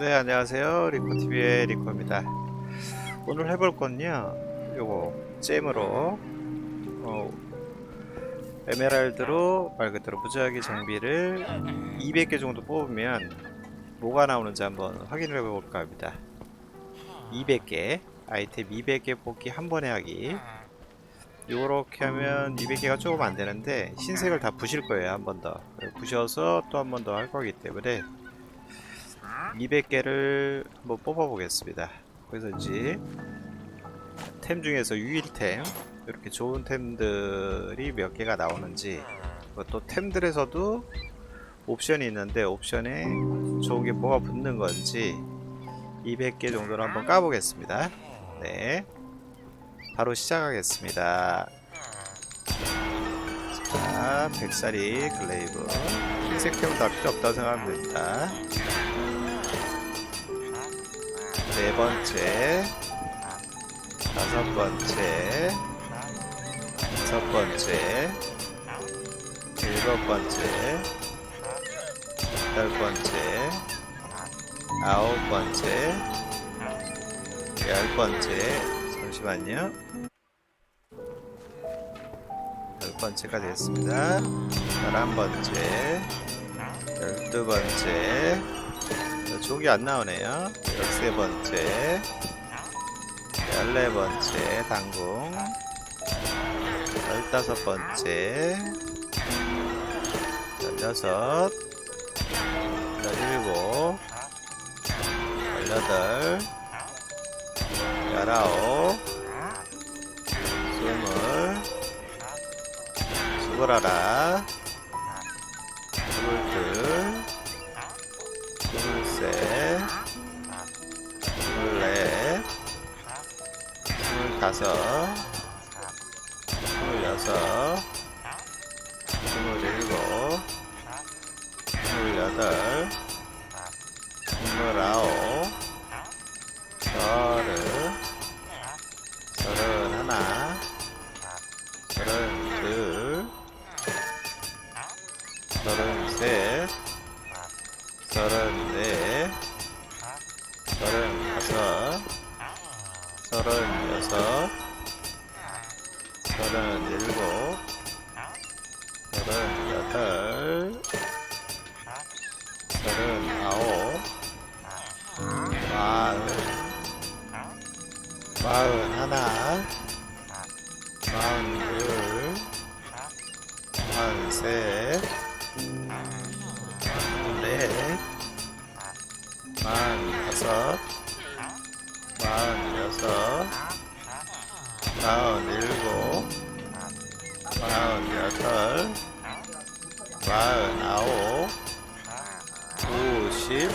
네 안녕하세요. 리코TV의 리코입니다. 오늘 해볼 건요 요거 잼으로 어, 에메랄드로 말 그대로 무지하게 장비를 200개 정도 뽑으면 뭐가 나오는지 한번 확인을 해볼까 합니다. 200개 아이템 200개 뽑기 한 번에 하기. 요렇게 하면 200개가 조금 안 되는데 흰색을 다 부실 거예요 한 번 더. 부셔서 또 한 번 더 할 거기 때문에 200개를 한번 뽑아 보겠습니다. 그래서 이제 템 중에서 유일템 이렇게 좋은 템들이 몇 개가 나오는지 또 템들에서도 옵션이 있는데 옵션에 좋은 게 뭐가 붙는 건지 200개 정도를 한번 까보겠습니다. 네. 바로 시작하겠습니다. 자 백사리 글레이브. 흰색 템은 다 필요 없다고 생각하면 됩니다 네 번째, 다섯 번째, 여섯 번째, 일곱 번째, 여덟 번째, 아홉 번째, 열 번째, 잠시만요. 열 번째가 됐습니다. 열한 번째, 열두 번째, 조기 안 나오네요. 열세 번째, 열네 번째 당궁, 열다섯 번째, 열여섯, 열일곱, 열여덟, 열아홉, 스물, 스물하나, 셋, 스물넷, 스물다섯, 스물여섯, 스물일곱, 스물여덟, 스물아홉, 서른, 서른하나, 서른여섯, 서른 일곱, 서른 여덟, 서른 아홉, 마흔, 마흔 하나, 마흔 둘, 마흔 셋, 마흔 넷, 마흔 다섯, 마흔 여섯, 마흔 일곱, 마흔 여덟, 마흔 아홉, 오십,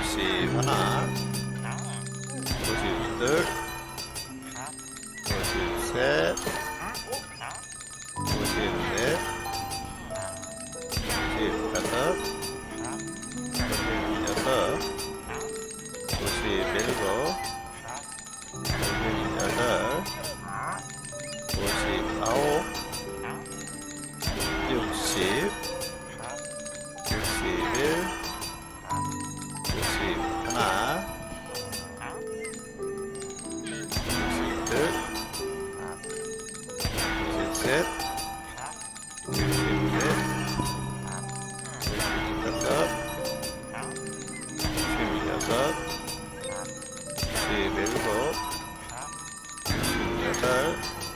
오십하나, 오십둘, 오십셋, 육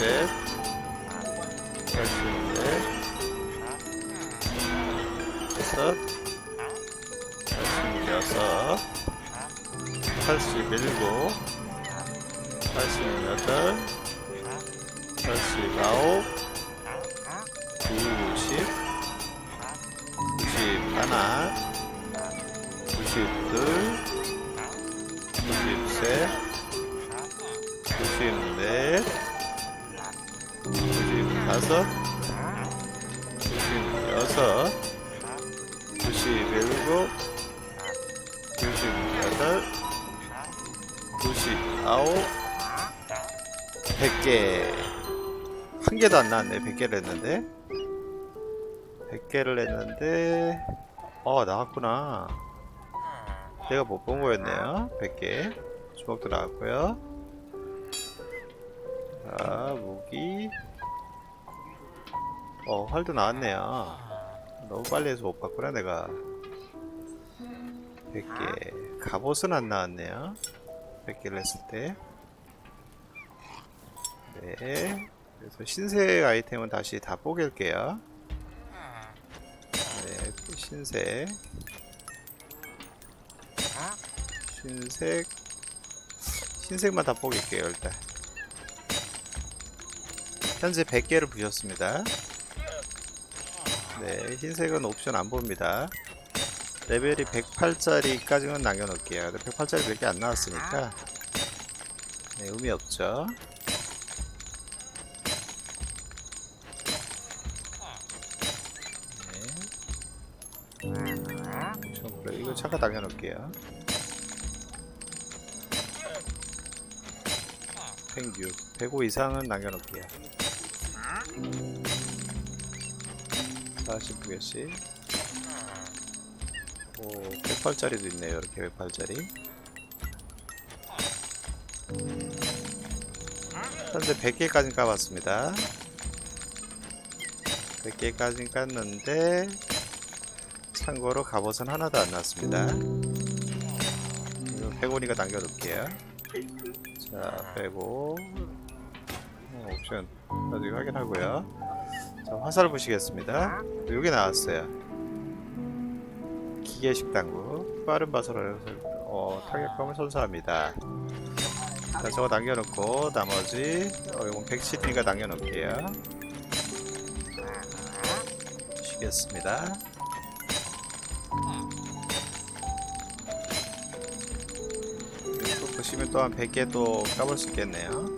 셋, 팔십넷, 다섯, 팔십여섯, 87 88 89 90 91 92 93 95 96 97 98 99 100개. 한 개도 안 나왔네. 100개를 했는데. 100개를 했는데. 어 나왔구나. 내가 못 본 거였네요. 100개. 주먹도 나왔고요. 자 무기 어 활도 나왔네요 너무 빨리 해서 못 봤구나 내가 100개 갑옷은 안 나왔네요 100개를 했을 때 네. 그래서 신색 아이템은 다시 다 뽀갤게요. 네, 신색. 신색. 신색만 다 뽀갤게요, 일단. 현재 100개를 부셨습니다. 네, 흰색은 옵션 안 봅니다. 레벨이 108짜리까지는 남겨놓을게요. 108짜리 몇 개 안 나왔으니까. 네, 의미 없죠. 네. 저 그래 이거 잠깐 남겨놓을게요. 106, 105 이상은 남겨놓을게요. 49개씩. 오, 108짜리도 있네요. 이렇게 108짜리. 현재 100개까지 까봤습니다. 100개까지 깠는데 참고로 갑옷은 하나도 안 났습니다. 105니까 남겨둘게요. 자, 빼고 어, 옵션 나중에 확인하고요. 자, 화살 보시겠습니다. 여기 나왔어요. 기계식 당구 빠른 바소로 어, 타격감을 선사합니다. 자, 저거 남겨놓고 나머지 어, 이건 107이니까 남겨놓을게요. 보시겠습니다. 또 보시면 또 한 100개 또 까볼 수 있겠네요.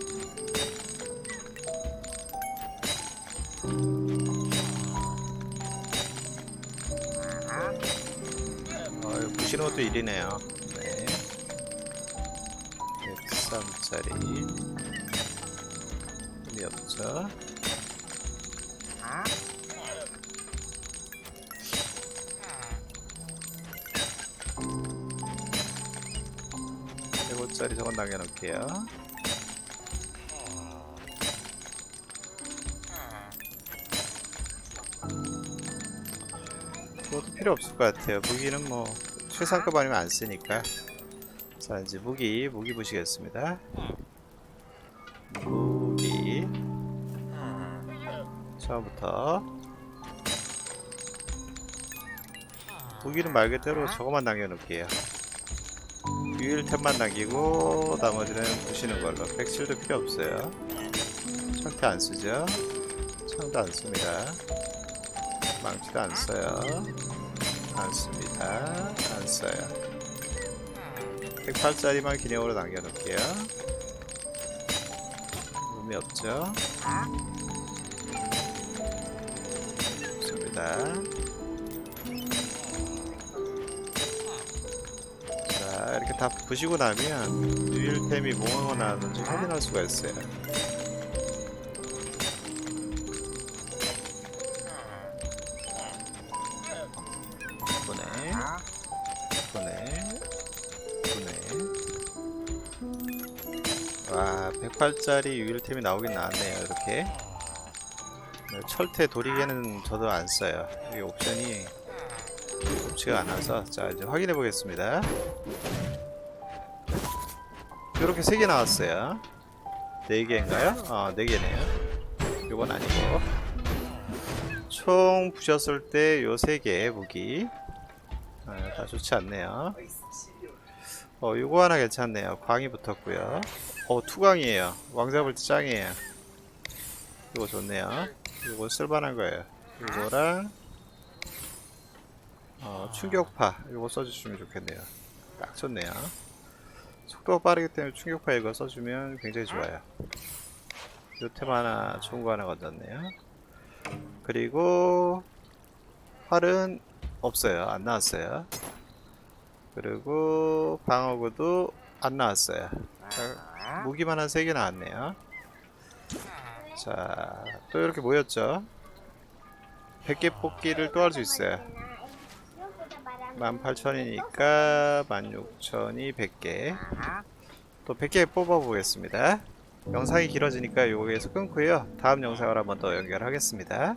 이거 보시는 것도 일이네요. 네. 103짜리. 의미 없죠. 네 105짜리 저건 남겨놓을게요. 그것도 필요 없을 것 같아요. 무기는 뭐 최상급 아니면 안 쓰니까. 자 이제 무기 무기 보시겠습니다. 무기 처음부터 무기는 말 그대로 저거만 남겨놓을게요. 유일템만 남기고 나머지는 부시는 걸로. 백실도 필요 없어요. 창태 안 쓰죠? 창도 안 씁니다. 망치도 안 써요. 안 씁니다. 안 써요. 108짜리만 기념으로 남겨놓을게요. 의미 없죠? 없습니다. 자, 이렇게 다 부시고 나면 유일템이 뭐가 나왔는지 확인할 수가 있어요. 108짜리 유일템이 나오긴 나왔네요. 이렇게. 네, 철퇴 도리개는 저도 안 써요. 이 옵션이 좋지가 않아서 자 이제 확인해 보겠습니다. 이렇게 세개 나왔어요. 네 개인가요? 어, 네 개네요. 이건 아니고 총 부셨을 때요세개 무기 아, 다 좋지 않네요. 어 요거 하나 괜찮네요 광이 붙었고요 어 투광이에요. 왕자볼트 짱이에요. 이거 좋네요. 이거 쓸만한 거예요. 이거랑 어, 충격파. 이거 써주시면 좋겠네요. 딱 좋네요. 속도가 빠르기 때문에 충격파 이거 써주면 굉장히 좋아요. 요템 하나 좋은 거 하나 건졌네요. 그리고 활은 없어요. 안 나왔어요. 그리고 방어구도 안 나왔어요 자, 무기만 한 3개 나왔네요. 자 또 이렇게 모였죠? 100개 뽑기를 또 할 수 있어요. 18,000이니까 16,000이 100개. 또 100개 뽑아 보겠습니다. 영상이 길어지니까 여기에서 끊고요. 다음 영상을 한번 더 연결하겠습니다